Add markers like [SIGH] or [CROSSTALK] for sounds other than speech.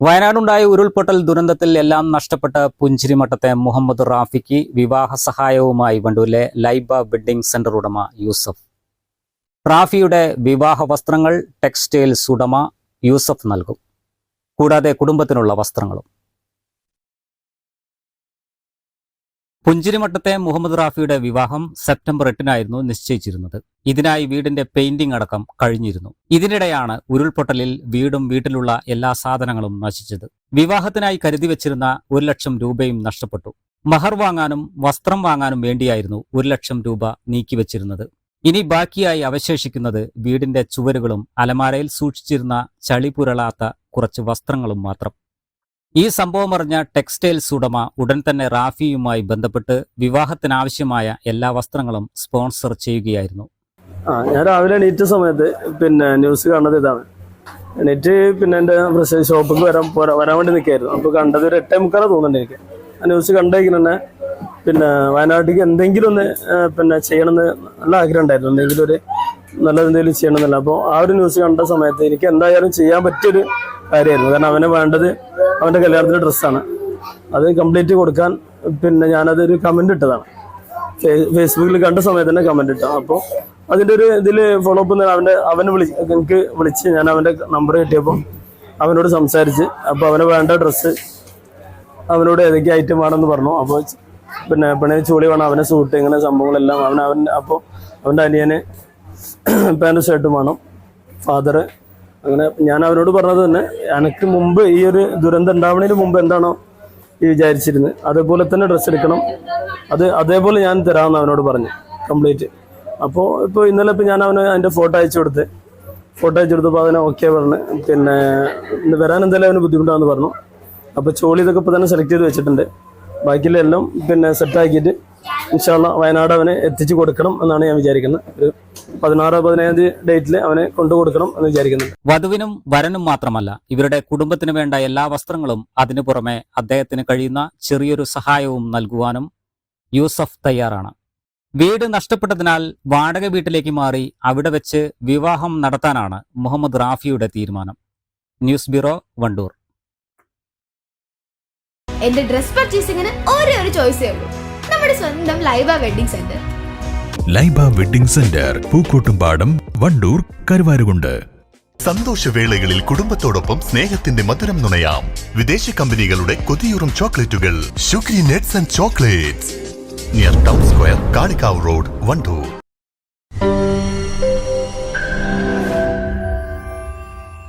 വയനാടുണ്ടായ ഉരുൾപൊട്ടൽ ദുരന്തത്തിൽ എല്ലാം നഷ്ടപ്പെട്ട പുഞ്ചിരിമട്ടത്തെ മുഹമ്മദ് റാഫിക്ക് വിവാഹ സഹായവുമായി വണ്ടൂരിലെ ലൈബ വെഡ്ഡിംഗ് സെന്റർ ഉടമ യൂസഫ്. റാഫിയുടെ വിവാഹ വസ്ത്രങ്ങൾ ടെക്സ്റ്റൈൽസ് ഉടമ യൂസഫ് നൽകും. കൂടാതെ കുടുംബത്തിനുള്ള വസ്ത്രങ്ങളും. പുഞ്ചിരിമട്ടത്തെ മുഹമ്മദ് റാഫിയുടെ വിവാഹം സെപ്റ്റംബർ എട്ടിനായിരുന്നു നിശ്ചയിച്ചിരുന്നത്. ഇതിനായി വീടിന്റെ പെയിന്റിംഗ് അടക്കം കഴിഞ്ഞിരുന്നു. ഇതിനിടെയാണ് ഉരുൾപൊട്ടലിൽ വീടും വീട്ടിലുള്ള എല്ലാ സാധനങ്ങളും നശിച്ചത്. വിവാഹത്തിനായി കരുതി വെച്ചിരുന്ന ഒരു ലക്ഷം രൂപയും നഷ്ടപ്പെട്ടു. മഹർ വാങ്ങാനും വസ്ത്രം വാങ്ങാനും വേണ്ടിയായിരുന്നു ഒരു ലക്ഷം രൂപ നീക്കിവെച്ചിരുന്നത് ഇനി ബാക്കിയായി അവശേഷിക്കുന്നത് വീടിന്റെ ചുവരുകളും അലമാരയിൽ സൂക്ഷിച്ചിരുന്ന ചളി പുരളാത്ത കുറച്ച് വസ്ത്രങ്ങളും മാത്രം. ഈ സംഭവം അറിഞ്ഞ ടെക്സ്റ്റൈൽസ് ഉടമ ഉടൻ തന്നെ റാഫിയുമായി ബന്ധപ്പെട്ട് വിവാഹത്തിനാവശ്യമായ എല്ലാ വസ്ത്രങ്ങളും സ്പോൺസർ ചെയ്യുകയായിരുന്നു. ആ ഞാൻ രാവിലെ നെറ്റ് സമയത്ത് പിന്നെ ന്യൂസ് കാണുന്നത് ഇതാണ്. നെറ്റ് പിന്നെ എന്റെ പ്രശ്നം ഷോപ്പിൽ വരാൻ പോരാ വരാൻ വേണ്ടി നിൽക്കായിരുന്നു അപ്പോൾ കണ്ടത് ഒരു എട്ടേ മുക്കാല തോന്നുന്നുണ്ട് എനിക്ക്. ആ ന്യൂസ് കണ്ടേക്കിന് തന്നെ പിന്നെ വയനാട്ടിലേക്ക് എന്തെങ്കിലും ഒന്ന് പിന്നെ ചെയ്യണമെന്ന് നല്ല ആഗ്രഹം ഉണ്ടായിരുന്നു. എന്തെങ്കിലും ഒരു നല്ല എന്തെങ്കിലും ചെയ്യണമെന്നില്ല. അപ്പോൾ ആ ഒരു ന്യൂസ് കണ്ട സമയത്ത് എനിക്ക് എന്തായാലും ചെയ്യാൻ പറ്റിയൊരു കാര്യമായിരുന്നു. കാരണം അവന് വേണ്ടത് അവന്റെ കല്യാണത്തിന്റെ ഡ്രസ്സാണ് അത് കംപ്ലീറ്റ് കൊടുക്കാൻ പിന്നെ ഞാനതൊരു കമന്റ് ഇട്ടതാണ്. ഫേസ്ബുക്കിൽ കണ്ട സമയത്ത് തന്നെ കമന്റ് ഇട്ടു അപ്പോൾ അതിന്റെ ഒരു ഇതിൽ ഫോളോ അപ്പ് അവന്റെ അവനെ വിളി എനിക്ക് വിളിച്ച് ഞാൻ അവന്റെ നമ്പർ കിട്ടിയപ്പോൾ അവനോട് സംസാരിച്ച് അപ്പോൾ അവന് വേണ്ട ഡ്രസ്സ് അവനോട് ഏതൊക്കെ ഐറ്റം വേണമെന്ന് പറഞ്ഞു. അപ്പോൾ പിന്നെ പിണി ചൂളി വേണം അവനെ സൂട്ട് ഇങ്ങനെ സംഭവങ്ങളെല്ലാം അവൻ അവൻ അപ്പോൾ അവന്റെ അനിയന് [CLEARS THROAT] പാന്റും ഷർട്ടും വേണം. ഫാദർ അങ്ങനെ ഞാൻ അവനോട് പറഞ്ഞത് തന്നെ എനിക്ക് മുമ്പ് ഈ ഒരു ദുരന്തം ഉണ്ടാവുന്നതിന് മുമ്പ് എന്താണോ ഈ വിചാരിച്ചിരുന്നത് അതേപോലെ തന്നെ ഡ്രസ്സ് എടുക്കണം. അത് അതേപോലെ ഞാൻ തരാമെന്ന് അവനോട് പറഞ്ഞു കംപ്ലീറ്റ് അപ്പോൾ ഇപ്പോൾ ഇന്നലെ ഇപ്പോൾ ഞാൻ അവന് അതിന്റെ ഫോട്ടോ അയച്ചു കൊടുത്ത് ഫോട്ടോ അയച്ചു കൊടുത്തപ്പോൾ അവനെ ഓക്കെ പറഞ്ഞു പിന്നെ വരാൻ എന്തായാലും അവന് ബുദ്ധിമുട്ടാണെന്ന് പറഞ്ഞു. അപ്പോൾ ചോളി ഇതൊക്കെ ഇപ്പോൾ തന്നെ സെലക്ട് ചെയ്ത് വെച്ചിട്ടുണ്ട്. ബാക്കിയുള്ള എല്ലാം പിന്നെ സെറ്റാക്കിയിട്ട് ഇൻഷാല്ല വയനാട് അവനെ എത്തിച്ചു കൊടുക്കണം എന്നാണ് ഞാൻ വിചാരിക്കുന്നത്. ഒരു പതിനാറ് പതിനേഴാം തീയതി ഡേറ്റിൽ അവനെ കൊണ്ടു കൊടുക്കണം എന്ന് വിചാരിക്കുന്നുണ്ട്. വധുവിനും വരനും മാത്രമല്ല ഇവരുടെ കുടുംബത്തിന് വേണ്ട എല്ലാ വസ്ത്രങ്ങളും അതിനു പുറമെ അദ്ദേഹത്തിന് കഴിയുന്ന ചെറിയൊരു സഹായവും നൽകുവാനും യൂസഫ് തയ്യാറാണ്. വീട് നഷ്ടപ്പെട്ടതിനാൽ വാടക വീട്ടിലേക്ക് മാറി അവിടെ വെച്ച് വിവാഹം നടത്താനാണ് മുഹമ്മദ് റാഫിയുടെ തീരുമാനം. News bureau Wandoor. എന്റെ ഡ്രസ് പർച്ചേസിംഗിന് ഒരേ ഒരു ചോയ്സേ ഉള്ളൂ. നമ്മുടെ സ്വന്തം Laiba wedding centre Laiba wedding centre Pookkottumpadam Wandoor Karuvarakundu. സന്തോഷവേളകളിൽ കുടുംബത്തോടൊപ്പം സ്നേഹത്തിന്റെ മധുരം നുണയാം. വിദേശ കമ്പനികളുടെ കൊതിയൂറും ചോക്ലേറ്റുകൾ. Sugary nuts and chocolates. Near town square Kalikavu road Wandoor.